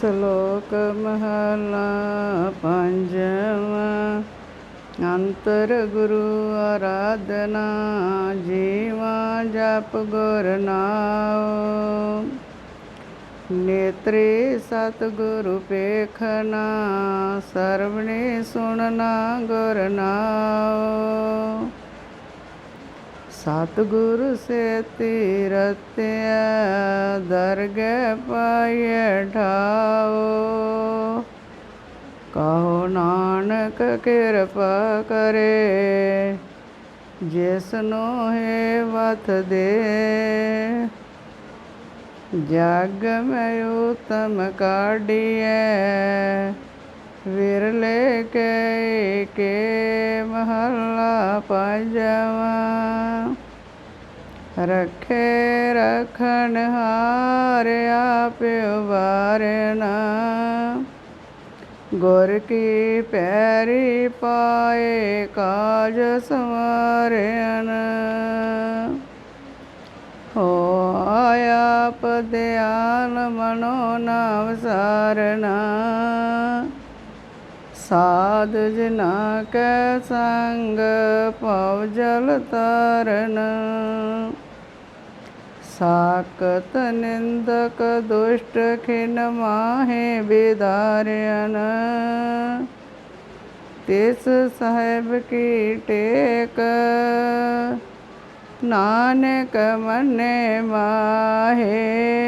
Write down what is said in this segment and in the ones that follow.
ਸ਼ਲੋਕ ਮਹਲਾ ਪੰਜਵਾਂ। ਅੰਤਰ ਗੁਰੂ ਆਰਾਧਨਾ, ਜੀਵਾ ਜਪ ਗੁਰ ਨਾਉ। ਨੇਤਰੇ ਸਤਿਗੁਰੂ ਪੇਖਣਾ ਸਰਵਣੇ ਸੁਣਨਾ ਗੁਰ ਨਾਉ। ਸਤਿਗੁਰ ਸੇ ਰਤਿਆ ਦਰਗਹਿ ਪਾਇ ਠਾਓ। ਕਹੋ ਨਾਨਕ ਕਿਰਪਾ ਕਰੇ, ਜਿਸ ਨੂੰ ਹੈ ਵਤ ਦੇ। ਜਗ ਮੈਂ ਉਤਮ ਕਾਢੀਐ ਵਿਰਲੇ ਕੇ ਕੇ ਮਹਲਾ ਪੰਜਵਾ। ਰਖੇ ਰਖਣ ਹਾਰਿਆ ਪਿਉ ਵਾਰਨਾ ਗੁਰ ਕੀ ਪੈਰੀ ਪਾਏ ਕਾਜ ਸਵਾਰਿਆਨ ਹੋ ਆਇਆ ਪਦਿਆਨ ਮਨੋ ਨਾਮ ਸਾਰਨਾ। ਸਾਧ ਜਨਾ ਕੈ ਸੰਗ ਪਉ ਜਲ ਤਾਰਨ ਸਾਕਤ ਨਿੰਦਕ ਦੁਸ਼ਟ ਖਿਨ ਮਾਹੇ ਬਿਦਾਰਿਆਨ ਤਿਸ ਸਾਹਿਬ ਕੀ ਟੇਕ, ਨਾਨਕ ਮਨੇ ਮਾਹੇ।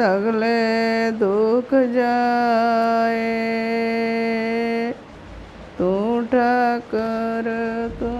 ਸਗਲੇ ਦੁਖ ਜਾਏ। ਤੂੰ ਠਾਕਰ ਤੂੰ